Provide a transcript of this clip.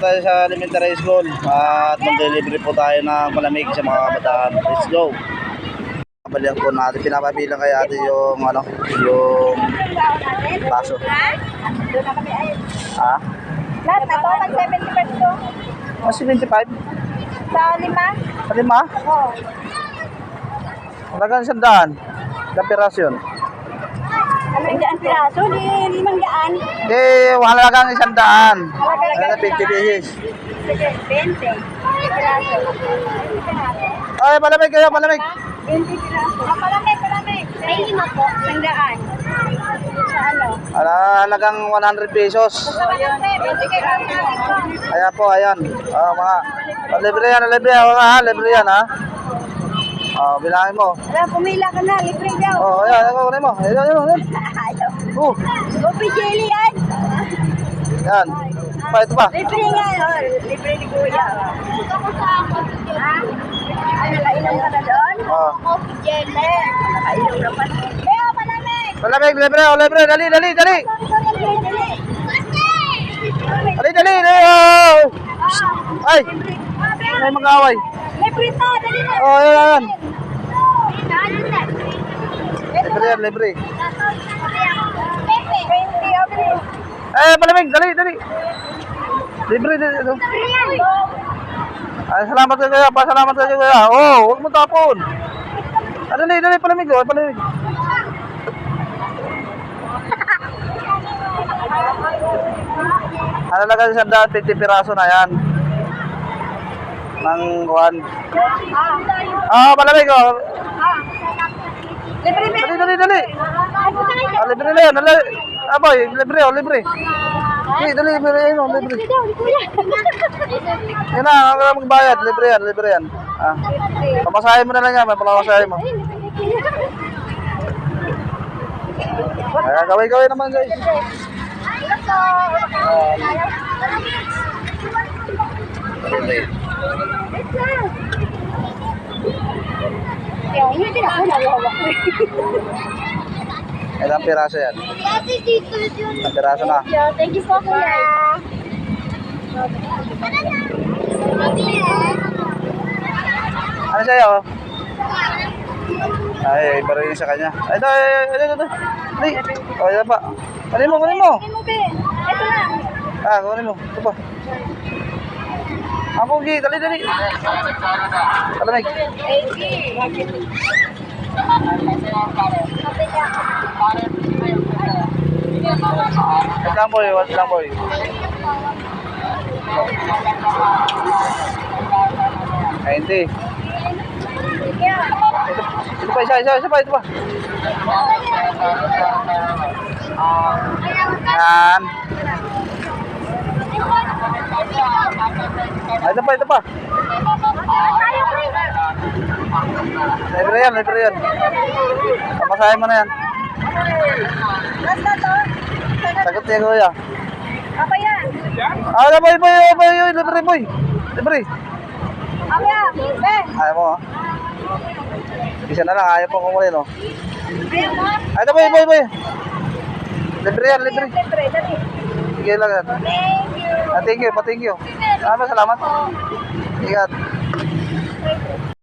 tayo sa elementary school at mag-delivery po tayo ng malamig sa mga kabataan. Let's go! Balikan po natin, pinapabilang kay ate yung ano, yung baso. Ha? Lahat na to, pag 75 to. Oh, 75? Sa lima? Sa lima? Oo. Halagang sandaan. Yun? Ano yung piraso? Di limang daan. Hindi, halagang isang daan. Halagang 50 pesos. Sige, 20. Piraso. Ay, malamig kayo, malamig. 20 piraso. Ah, palamig, palamig. May lima po. Isang daan. Sa ano? Ala, halagang 100 pesos. 20. Ayan po, ayan. Ah, mga, oh, libre yan, libre yan, ha, libre yan, ha. Oh, bilangin mo. Wala, pumila ka na. Libre daw. Oh, ayan, ayan, mo. Ayan, ayan, ayan. Oh, Gopi jelly yan. yan. Pa, ito pa. Libre nga. oh. Libre ni Kuya. Ha? Ay, nakainom ka na doon? Oh. Coffee jelly. Nakainom na pa. Leo, malamig. Malamig, libre, oh, libre. Dali, dali, dali. Dali, dali, dali. Oh. Ay, may mag-away. Libre to, dali na. Oh, ayan, ayan. Libre Libre yan, libre. Eh, malamig, dali, dali. Libre, dali. Ito. Ay, salamat kayo, kuya. Pasalamat kayo, kuya. Oh, huwag mo tapon. Ah, dali, dali, palamig, oh, palamig. Ano lang kasi sandaan, 50 piraso na yan. Nang kuhan. Ah, palamig, oh. Libre, libre. Dali, dali, dali. Ah, libre na yan, dali. Ah, boy, libre, oh, libre. Dali, dali, libre yan, oh, libre. Yan na, ang kailangan magbayad, libre yan, libre yan. Ah, pamasahe mo na lang yan, may pamasahe mo. Ay, gawin-gawin naman guys. Yung hindi na ako nalawak. Ilang piraso yan? Ate, dito yun. Ilang piraso na? Thank you po, kuya. Ano sa'yo? Ay, iba rin sa kanya. Ay, ito, ay, ay, ito, ito. Dali. O, yan pa. Kunin mo, kunin mo. Ito na. Ah, kunin mo. Ito pa. Ako, Gi, dali, dali. Talamig. Wait lang, boy. Wait lang, boy. Ay, hindi. Ito, ito pa, isa, isa, isa pa, ito pa. Yan. Ay, ito pa, ito pa. Libre yan, libre yan. Pamasahin mo na yan. Last na to. Sagot niya, kuya. Apa yan? Ah, boy, boy, boy, boy, libre, boy. Libre. Apa yan? Be. Ayaw mo, ah. Isa na lang, ayaw po kumunin, no? Ayaw mo? Ay, ito, boy, boy, boy. Libre yan, libre. Libre, dali. Sige lang yan. Thank you. Ah, thank you, pa thank you. Ah, salamat. Ingat.